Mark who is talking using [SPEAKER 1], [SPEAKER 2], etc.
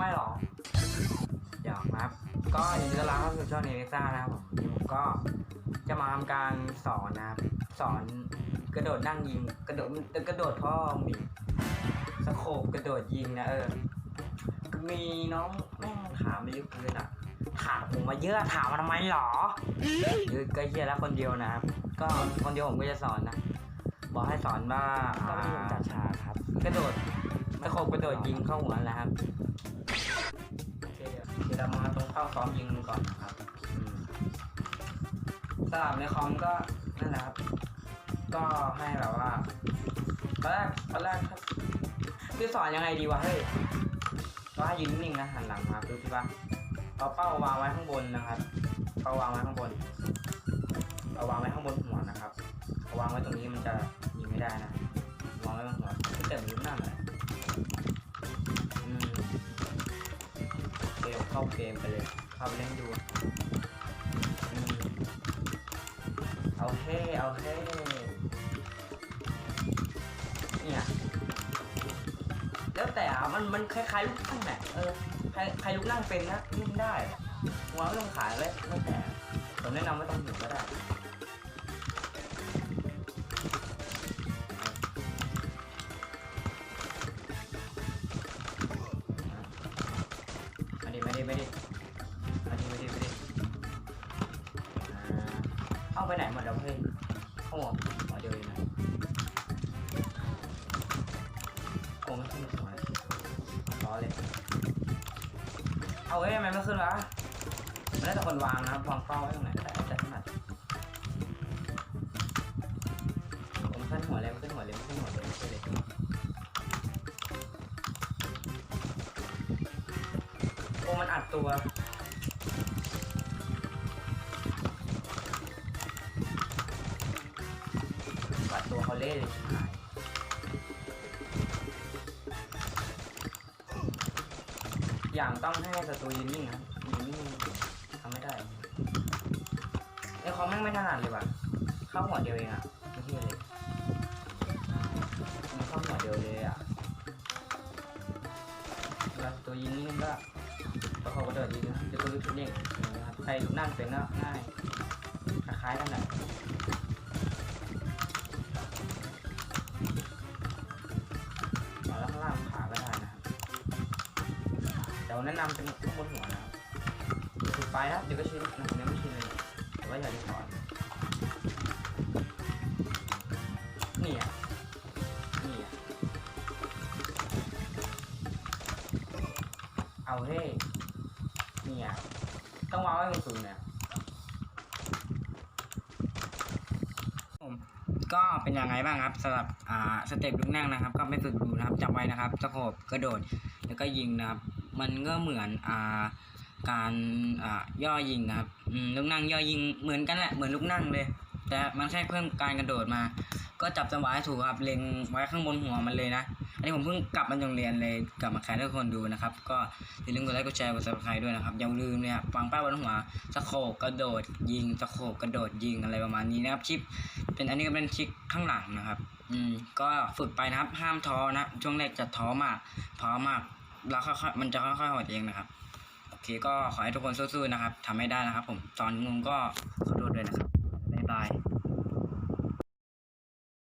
[SPEAKER 1] ำไมหรอหยอกนะครับ ก็ยินดีต้อนรับเข้าสู่ช่องเนเวซ่านะครับผมผมก็จะมาทำการสอนนะครับ สอนกระโดดนั่งยิง กระโดดกระโดดพ่อมีสโคบกระโดดยิงนะเออ มีน้องแม่งถามมาเยอะเกินอะ ถามผมมาเยอะถามมาทำไมหรอคือก็เฮียแล้วคนเดียวนะครับ ก็คนเดียวผมก็จะสอนนะ บอกให้สอนว่า
[SPEAKER 2] ก็มีจัดฉากครับ
[SPEAKER 1] กระโดด ตะโขบกระโดดยิงเข้าหัวแล้วครับโอเคเดี๋ยวเดี๋ยวเรามาตรงเข้าซ้อมยิงกันก่อนนะครับอืมสลับในคอมก็นั่นแหละครับ ก็ให้แบบว่าตอนแรกตอนแรกครับคือสอนยังไงดีวะเฮ้ยก็ให้ยืนนิ่งนะหันหลังมาคือที่ว่าเอาเป้าวางไว้ข้างบนนะครับเป้าวางไว้ข้างบนเอาวางไว้ข้างบนหัวนะครับเอาวางไว้ตรงนี้มันจะยิงไม่ได้นะวางไว้บนหัวที่เต็มนิ้วหน้าเลยาเกมไปเลย เข้าเล่นดู เอาเท่เอาเท่เนี่ยแล้วแต่มันมันคล้ายๆลูกนั่งแหละเออใครใครลูกนั่งเป็นนะยิ่งได้วางไม่ต้องขายเลยแล้วแต่ผมแนะนำไม่ต้องถึงก็ได้ ไปไหนหมดแล้วเพื่อนเข้าหัวหัวเดียวเองนะโอ้ไม่ขึ้นสวยรอเลย เอาเฮ้ยทำไมไม่ขึ้นวะมันแล้แต่คนวางนะวางเป้าไว้ตรงไหนก็ได้แต่ถนัดผมขึ้นหัวเลยมันขึ้นหัวเลยมันขึ้นหัวเลยไม่ใช่เลยโอ้มันอัดตัว อย่างต้องให้ศัตรูยืนนิ่งนะยืนนิ่งทำไม่ได้ไอ้คอมแม่งไม่ถนัดเลยว่ะ เข้าหัวเดียวเองอะไม่เที่เลยมันเข้าหัวเดียวเลยอะเวลาศัตรูยืนนิ่งก็ประกอบกระโดดยิงนะจะตัวลูกชุดเด้งนะครับใครนั่นเป็นก็ง่ายคล้ายๆกันแหละ แนะนำเป็นข้างบนหัวนะครับฝึกไปนะครับเดี๋ยวก็ชินนะผมยังไม่ชินเลยแต่ว่าอยากจะสอนนี่อะนี่อะเอาเฮ้เนี่ยต้องวางไว้ตรงสูงเนี่ยผมก็เป็นยังไงบ้างครับสำหรับอ่าสเต็ปลูกนั่งนะครับ ก็ไม่ฝึกดูนะครับจำไว้นะครับสะโขบกระโดดแล้วก็ยิงนะครับ มันก็เหมือนอ่าการอ่าย่อยิงครับลูกนั่งย่อยิงเหมือนกันแหละเหมือนลูกนั่งเลย แต่มันแค่เพิ่มการกระโดดมา ก็จับจังหวะให้ถูกครับเล็งไว้ข้างบนหัวมันเลยนะอันนี้ผมเพิ่งกลับมาจากเรียนเลยกลับมาแคร์ให้ทุกคนดูนะครับ ก็อย่าลืมกดไลค์กดแชร์กดซับสไครต์ด้วยนะครับอย่าลืมเนี่ยฟังป้าบนหัวสะโขบกระโดดยิงสะโขบกระโดดยิงอะไรประมาณนี้นะครับชิป เป็นอันนี้ก็เป็นชิปข้างหลังนะครับ อืมก็ฝึกไปนะครับห้ามท้อนะช่วงแรกจะท้อมากท้อมาก ราค่อยๆมันจะค่อยๆหดเองนะครับโอเคก็ขอให้ทุกคนสู้ๆนะครับทำให้ได้นะครับ ผมตอนงงก็ขอโทษด้วยนะครับ